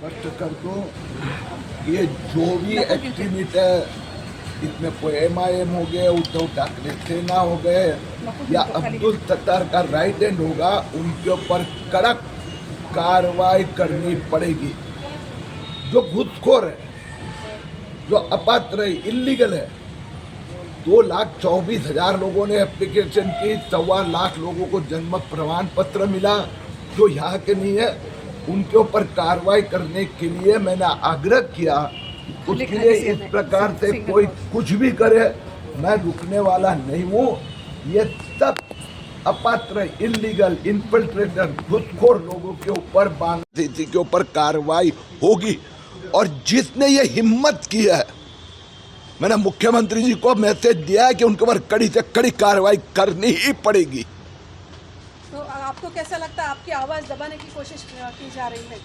स्पष्ट कर दो। ये जो भी एक्टिविटी है एम आई एम हो गए उद्धव ठाकरे सेना हो गए, या अब्दुल सत्तार का राइट हैंड होगा, उनके ऊपर कड़क कार्रवाई करनी पड़ेगी। जो घुसखोर है, जो अपात्र है इलीगल है, दो लाख चौबीस हज़ार लोगों ने एप्लीकेशन की, सवा लाख लोगों को जन्म प्रमाण पत्र मिला, जो यहाँ के नहीं है उनके ऊपर कार्रवाई करने के लिए मैंने आग्रह किया उसके लिए इस प्रकार से कोई कुछ भी करे मैं रुकने वाला नहीं हूँ। ये सब अपात्र इलीगल इन्फिल्ट्रेटर घुसखोर लोगों के ऊपर बांग्लादेशी के ऊपर कार्रवाई होगी। और जिसने ये हिम्मत की है मैंने मुख्यमंत्री जी को मैसेज दिया है कि उनके ऊपर कड़ी से कड़ी कार्रवाई करनी ही पड़ेगी। आपको कैसा लगता है? आपकी आवाज़ दबाने की कोशिश की जा रही है?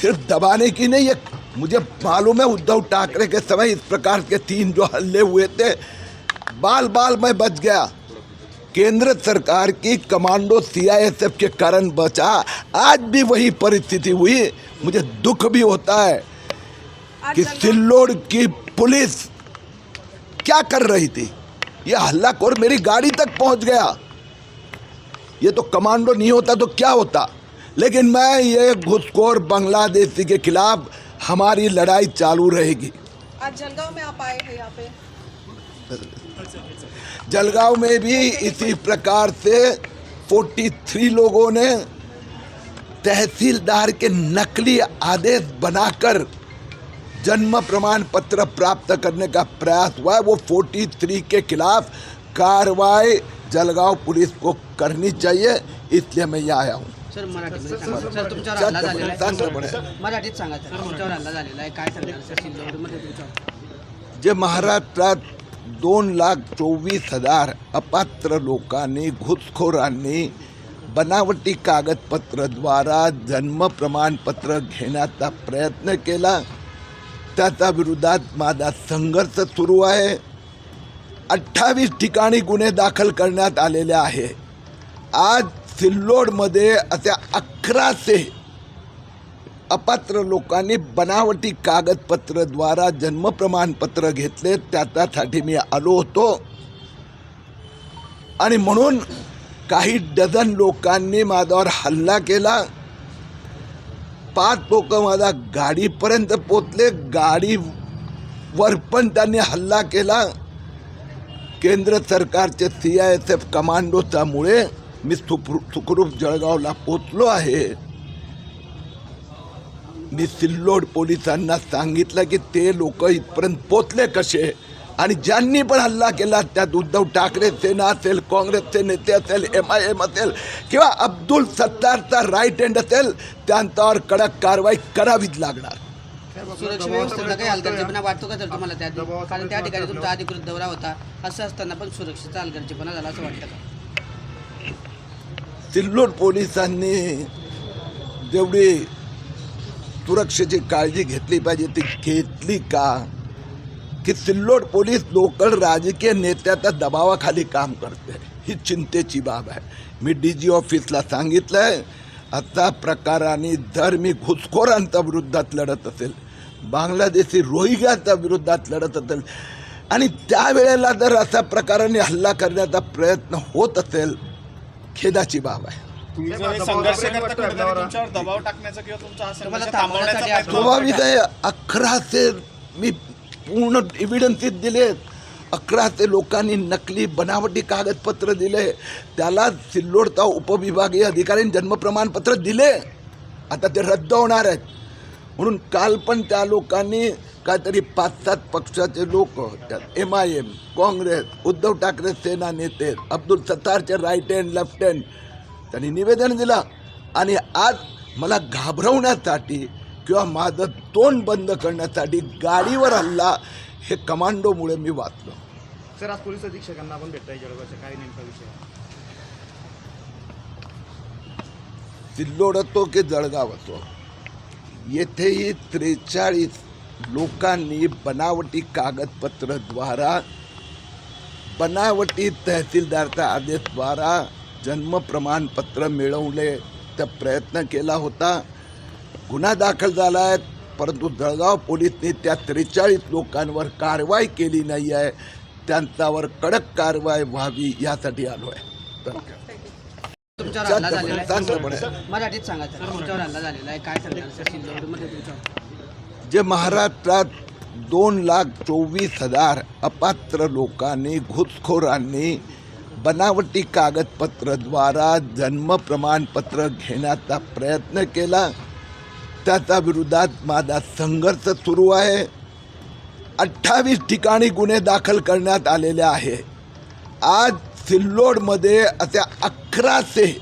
सिर्फ़ दबाने की नहीं ये मुझे मालूम है उद्धव ठाकरे के समय इस प्रकार के तीन जो हल्ले हुए थे बाल बाल में बच गया। केंद्र सरकार की कमांडो सीआईएसएफ के कारण बचा। आज भी वही परिस्थिति हुई। मुझे दुख भी होता है कि सिल्लोड़ की पुलिस क्या कर रही थी? ये हल्लाखोर मेरी गाड़ी तक पहुँच गया। ये तो कमांडो नहीं होता तो क्या होता? लेकिन मैं ये घुसखोर बांग्लादेशी के खिलाफ हमारी लड़ाई चालू रहेगी। आज जलगांव में आप आए हैं यहाँ पे? जलगांव में भी इसी प्रकार से 43 लोगों ने तहसीलदार के नकली आदेश बनाकर जन्म प्रमाण पत्र प्राप्त करने का प्रयास हुआ है। वो 43 के खिलाफ कार्रवाई जलगांव पुलिस को करनी चाहिए इसलिए मैं यहाँ आया हूँ। सर. मराठीत सांगा झालेला आहे. काय सांगणार जे महाराष्ट्रात दोन लाख चोवीस हजार अपात्र लोकांनी घुसखोरांनी बनावटी कागदपत्रद्वारा जन्म प्रमाणपत्र घेण्याचा प्रयत्न केला. त्याच्या विरोधात माझा संघर्ष सुरू आहे. अठ्ठावीस ठिकाणी गुन्हे दाखल करण्यात आलेले आहे. आज सिल्लोडमध्ये अशा अकराशे अपात्र लोकांनी बनावटी कागदपत्रद्वारा जन्म प्रमाणपत्र घेतले त्याच्यासाठी मी आलो होतो. आणि म्हणून काही डझन लोकांनी माझ्यावर हल्ला केला. पाच लोक माझ्या गाडीपर्यंत पोचले गाडीवर पण त्यांनी हल्ला केला. केंद्र सरकारचे सी आय एस एफ कमांडोच्यामुळे मी सुखरू सुखरूप जळगावला पोचलो आहे. मी सिल्लोड पोलिसांना सांगितलं की ते लोक इथपर्यंत पोचले कसे? आणि ज्यांनी पण हल्ला केला त्यात उद्धव ठाकरे सेना असेल काँग्रेसचे नेते असेल एम आय एम असेल किंवा अब्दुल सत्तारचा राईट हँड असेल त्यांच्यावर कडक कारवाई करावीच लागणार. सुरक्षा व्यवस्थेचा काही हलगर्जीपणा वाटतो का तुम्हाला त्या कारण त्या ठिकाणी तुमचा अधिकृत दौरा होता. असं असताना पण सुरक्षेचा हलगर्जीपणा झाला असं वाटतं का? सिल्लोड पोलिसांनी जेवढी सुरक्षेची काळजी घेतली पाहिजे ती घेतली का? की सिल्लोड पोलीस लोकल राजकीय नेत्याच्या दबावाखाली काम करते. ही चिंतेची बाब आहे. मी डी जी ऑफिसला सांगितलं आहे अशा प्रकाराने जर मी घुसखोरांच्या विरुद्धात लढत असेल. बांगलादेशी रोहिंग्याच्या विरुद्धात लढत असेल. आणि त्यावेळेला जर अशा प्रकाराने हल्ला करण्याचा प्रयत्न होत असेल खेदाची बाब आहे. दबाव टाकण्याचा किंवा तुमचा तुम्हाला संघर्ष थांबवण्याचा थांबवण्यासाठी प्रयत्न स्वाभाविक आहे अकराशे मी पूर्ण एव्हिडन्सेस अकरा ते लोकांनी नकली बनावटी कागदपत्र दिले. त्याला सिल्लोडचा उपविभागीय अधिकाऱ्यांनी जन्म प्रमाणपत्र दिले. आता ते रद्द होणार आहेत. म्हणून काल पण त्या लोकांनी काहीतरी पाच सात पक्षाचे लोक त्यात M I M Congress Uddhav Thackeray Sena नेते अब्दुल सत्तारचे राईट हँड लेफ्ट हँड त्यांनी निवेदन दिलं. आणि आज मला घाबरवण्यासाठी किंवा माझं तोंड बंद करण्यासाठी गाडीवर हल्ला हे कमांडोमुळे मी वाचलो. सर आज पोलीस अधीक्षकांना आपण भेटताय जळगावच्या. काय नेमका विषय सिल्लोड असो की जळगाव असो येथेही त्रेचाळीस लोकांनी बनावटी कागदपत्रद्वारा बनावटी तहसीलदारचा आदेशद्वारा जन्म प्रमाणपत्र मिळवले. तर प्रयत्न केला होता. गुन्हा दाखल झाला आहे परंतु जळगाव पोलिसने त्या त्रेचाळीस लोकांवर कारवाई केली नाही आहे. त्यांच्यावर कडक कारवाई व्हावी यासाठी आलो आहे तर तुमच्यावर हल्ला झालेला आहे. शांतपणे मराठीत सांगा सर तुमच्यावर हल्ला झालेला आहे. काय सांगणार सर सिल्लोडमध्ये तुमच्यावर? जे महाराष्ट्रात दोन लाख चोवीस हजार अपात्र लोकांनी घुसखोरांनी बनावटी कागदपत्रद्वारा जन्म प्रमाणपत्र घेण्याचा प्रयत्न केला. त्याच्या विरोधात माझा संघर्ष सुरू आहे. अठ्ठावीस ठिकाणी गुन्हे दाखल करण्यात आलेले आहे. आज सिल्लोडमध्ये अशा अकराशे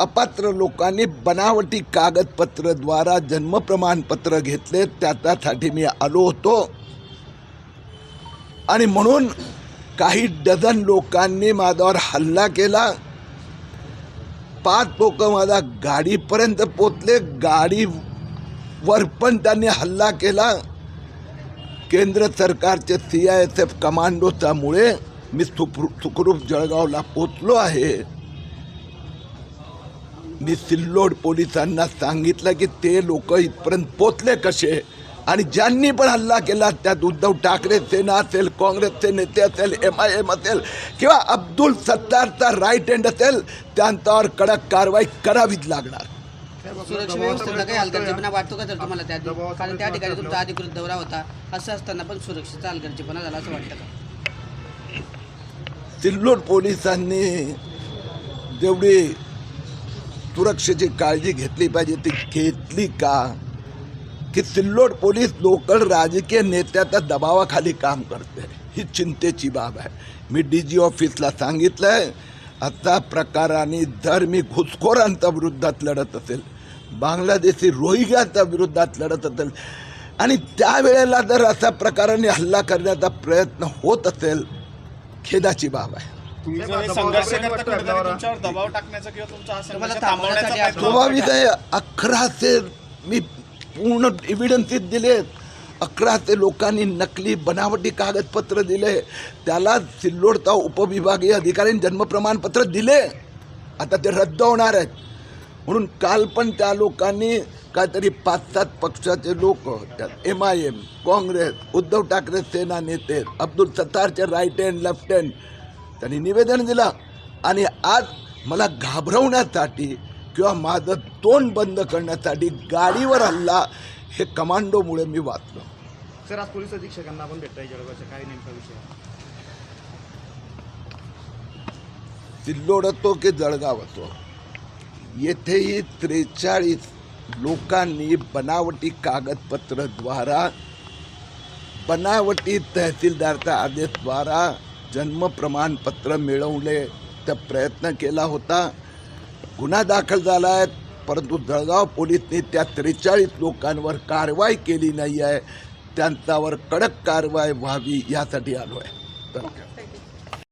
अपात्र लोकांनी बनावटी कागदपत्रद्वारा जन्म प्रमाणपत्र घेतले त्याच्यासाठी मी आलो होतो. आणि म्हणून काही डझन लोकांनी माझ्यावर हल्ला केला. पाच लोक माझ्या गाडीपर्यंत पोचले गाडीवर पण त्यांनी हल्ला केला. केंद्र सरकारचे सी आय एस एफ कमांडोच्यामुळे मी सुखरू सुखरूप जळगावला पोचलो आहे. मी सिल्लोड पोलिसांना सांगितलं की ते लोक इथपर्यंत पोचले कसे? आणि ज्यांनी पण हल्ला केला त्यात उद्धव ठाकरे सेना असेल काँग्रेसचे नेते असेल एम आय एम असेल किंवा अब्दुल सत्तारचा राईट हँड असेल त्यांच्यावर कडक कारवाई करावीच लागणार. सुरक्षा काही हलगर्जीपणा वाटतो का तुम्हाला त्या कारण त्या ठिकाणी तुमचा अधिकृत दौरा होता. असं असताना पण सुरक्षेचा हलगर्जीपणा झाला असं वाटतं का? सिल्लोड पोलिसांनी जेवढी सुरक्षेची काळजी घेतली पाहिजे ती घेतली का? की सिल्लोड पोलीस लोकल राजकीय नेत्याच्या दबावाखाली काम करते. ही चिंतेची बाब आहे. मी डी जी ऑफिसला सांगितलं आहे अशा प्रकाराने जर मी घुसखोरांच्या विरुद्धात लढत असेल बांगलादेशी रोहिंग्याच्या विरुद्धात लढत असेल आणि त्यावेळेला जर अशा प्रकाराने हल्ला करण्याचा प्रयत्न होत असेल खेदाची बाब आहे. तुम्ही जर संघर्ष करता कुठेतरी तुमच्यावर दबाव टाकण्याचा किंवा तुमचा तुम्हाला संघर्ष थांबवण्याचा थांबवण्यासाठी प्रयत्न स्वाभाविक आहे अकराशे मी पूर्ण एव्हिडन्सेस दिले अकराशे लोकांनी नकली बनावटी कागदपत्र दिले. त्याला सिल्लोडचा उपविभागीय अधिकाऱ्यांनी जन्म प्रमाणपत्र दिले. आता ते रद्द होणार आहेत. म्हणून काल पण त्या लोकांनी काहीतरी पाच सात पक्षाचे लोक त्यात M I M Congress Uddhav Thackeray Sena नेते अब्दुल सत्तारचे राईट हँड लेफ्ट हँड त्यांनी निवेदन दिलं. आणि आज मला घाबरवण्यासाठी किंवा माझं तोंड बंद करण्यासाठी गाडीवर हल्ला हे कमांडोमुळे मी वाचलो. सर आज पोलीस अधीक्षकांना आपण भेटताय जळगावच्या. काय नेमका विषय सिल्लोड की जळगाव असो येथेही त्रेचाळीस लोकांनी बनावटी कागदपत्रद्वारा बनावटी तहसीलदारच्या आदेशद्वारा जन्म प्रमाणपत्र मिळवले. तर प्रयत्न केला होता. गुन्हा दाखल झाला आहे परंतु जळगाव पोलिसने त्या त्रेचाळीस लोकांवर कारवाई केली नाही आहे त्यांच्यावर कडक कारवाई व्हावी यासाठी आलो आहे धन्यवाद.